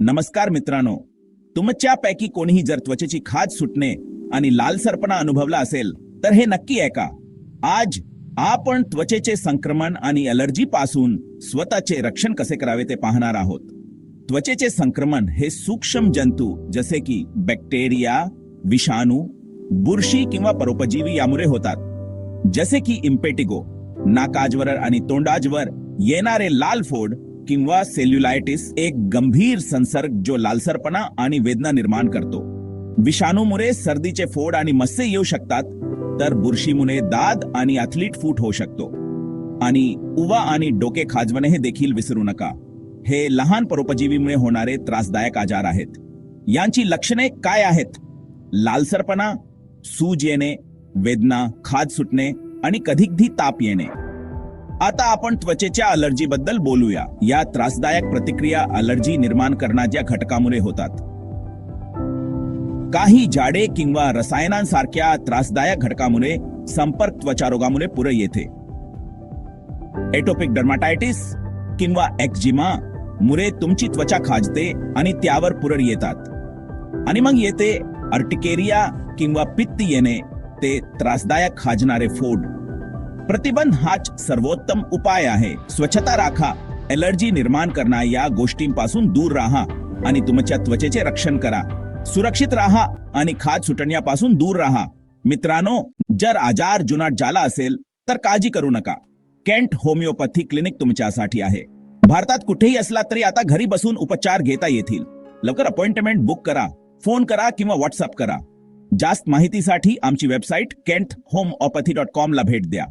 नमस्कार मित्रांनो. तुमच्यापैकी कोणीही जर त्वचेची खाज सुटणे आणि लालसरपणा अनुभवला असेल तर हे नक्की आहे का? आज आपण त्वचेचे संक्रमण आणि अलर्जी पासून स्वतःचे रक्षण कसे करावे ते पाहणार आहोत. त्वचेचे संक्रमण हे सूक्ष्म जंतू जसे की बॅक्टेरिया विषाणू बुरशी किंवा परोपजीवी यामुळे होतात. जसे की इम्पेटिगो नाकाजवर आणि तोंडाजवर येणारे लाल फोड किंवा सेल्युलायटिस एक गंभीर संसर्ग जो लालसरपणा आणि वेदना निर्माण करतो. विषाणूमुळे सर्दीचे फोड आणि मस्से येऊ शकतात तर बुरशीमुळे दाद आणि ॲथलीट फूट होऊ शकतो. आणि उवा आणि डोके खाजवणे हे देखील विसरू नका. हे लहान परोपजीवीमुळे होणारे त्रासदायक आजार आहेत. यांची लक्षणे काय आहेत? लालसरपणा सूज येणे वेदना खाज सुटणे आणि कधीकधी ताप येणे. आता आपण त्वचेच्या अलर्जी बद्दल बोलूया. या त्रासदायक प्रतिक्रिया अलर्जी निर्माण करण्याच्या घटकामुळे होतात. काही जाडे किंवा रसायनांसारख्या त्रासदायक घटकामुळे संपर्क त्वचा रोगामुळे येते. एटोपिक डर्माटायटिस किंवा एक्झिमा मुळे तुमची त्वचा खाजते आणि त्यावर पुरळ येतात. आणि मग येते अर्टिकेरिया किंवा पित्त येणे ते त्रासदायक खाजणारे फोड प्रतिबंध हाच सर्वोत्तम उपाय आहे. स्वच्छता राखा एलर्जी निर्माण करणा या गोष्टींपासून दूर राहा आणि तुमच्या त्वचेचे रक्षण करा. सुरक्षित राहा आणि खाज सुटण्यापासून दूर राहा. मित्रांनो जर आजार जुनाट झाला असेल तर काळजी करू नका. केंट होमिओपॅथी क्लिनिक तुमच्यासाठी आहे. भारतात कुठेही असला तरी आता घरी बसून उपचार घेता येतील. लवकर अपॉइंटमेंट बुक करा फोन करा किंवा व्हॉट्सअप करा. जास्त माहितीसाठी आमची website Kent homoeopathy dot com ला भेट द्या.